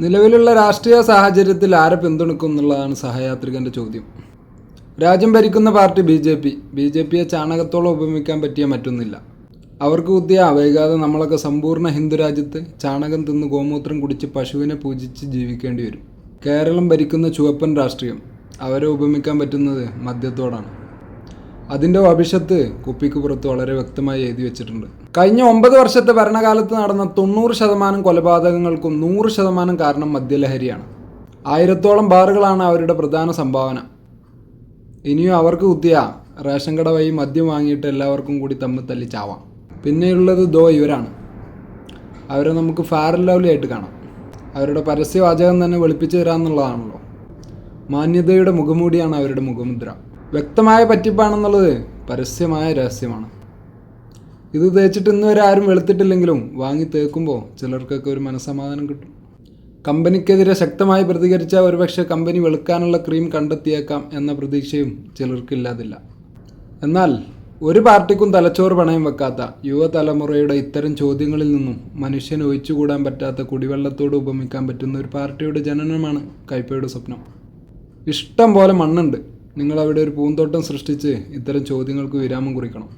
നിലവിലുള്ള രാഷ്ട്രീയ സാഹചര്യത്തിൽ ആരെ പിന്തുണക്കും എന്നുള്ളതാണ് സഹയാത്രികന്റെ ചോദ്യം. രാജ്യം ഭരിക്കുന്ന party B J P. B J പിയെ ചാണകത്തോളം ഉപമിക്കാൻ പറ്റിയ മറ്റൊന്നില്ല. അവർക്ക് കുത്തിയ വൈകാതെ നമ്മളൊക്കെ സമ്പൂർണ ഹിന്ദു രാജ്യത്ത് ചാണകം തിന്ന് ഗോമൂത്രം കുടിച്ച് പശുവിനെ പൂജിച്ച് ജീവിക്കേണ്ടി വരും. കേരളം ഭരിക്കുന്ന ചുവപ്പൻ രാഷ്ട്രീയം. അവരെ ഉപമിക്കാൻ പറ്റുന്നത് മദ്യത്തോടാണ്. അതിന്റെ ഭവിഷ്യത്ത് കുപ്പിക്ക് പുറത്ത് വളരെ വ്യക്തമായി എഴുതി വെച്ചിട്ടുണ്ട്. കഴിഞ്ഞ ഒമ്പത് വർഷത്തെ ഭരണകാലത്ത് നടന്ന തൊണ്ണൂറ് ശതമാനം കൊലപാതകങ്ങൾക്കും നൂറ് ശതമാനം കാരണം മദ്യലഹരിയാണ്. ആയിരത്തോളം ബാറുകളാണ് അവരുടെ പ്രധാന സംഭാവന. ഇനിയും അവർക്ക് കുത്തിയ റേഷൻ കട വഴി മദ്യം വാങ്ങിയിട്ട് എല്ലാവർക്കും കൂടി തമ്മിൽ തല്ലി ചാവാം പിന്നെയുള്ളത് ദോ ഇവരാണ്. അവരെ നമുക്ക് ഫയർ ലവ്ലി ആയിട്ട് കാണാം. അവരുടെ പരസ്യവാചകം തന്നെ വെളുപ്പിച്ചു തരാമെന്നുള്ളതാണല്ലോ മാന്യതയുടെ മുഖമൂടിയാണ് അവരുടെ മുഖമുദ്ര. വ്യക്തമായ പറ്റിപ്പാണെന്നുള്ളത് പരസ്യമായ രഹസ്യമാണ്. ഇത് തേച്ചിട്ട് ഇന്ന് വരെ ആരും വെളുത്തിട്ടില്ലെങ്കിലും വാങ്ങി തേക്കുമ്പോൾ ചിലർക്കൊക്കെ ഒരു മനസ്സമാധാനം കിട്ടും. കമ്പനിക്കെതിരെ ശക്തമായി പ്രതികരിച്ച ഒരുപക്ഷെ കമ്പനി വെളുക്കാനുള്ള ക്രീം കണ്ടെത്തിയേക്കാം എന്ന പ്രതീക്ഷയും ചിലർക്കില്ലാതില്ല. എന്നാൽ ഒരു പാർട്ടിക്കും തലച്ചോറ് പണയം വെക്കാത്ത യുവതലമുറയുടെ ഇത്തരം ചോദ്യങ്ങളിൽ നിന്നും മനുഷ്യന് ഒഴിച്ചുകൂടാൻ പറ്റാത്ത കുടിവെള്ളത്തോട് ഉപമിക്കാൻ പറ്റുന്ന ഒരു പാർട്ടിയുടെ ജനനമാണ് കൈപ്പയുടെ സ്വപ്നം. ഇഷ്ടം പോലെ മണ്ണുണ്ട്. നിങ്ങൾ അവിടെ ഒരു പൂന്തോട്ടം സൃഷ്ടിച്ച് ഇത്തരം ചോദ്യങ്ങൾക്ക് വിരാമം കുറിക്കണം.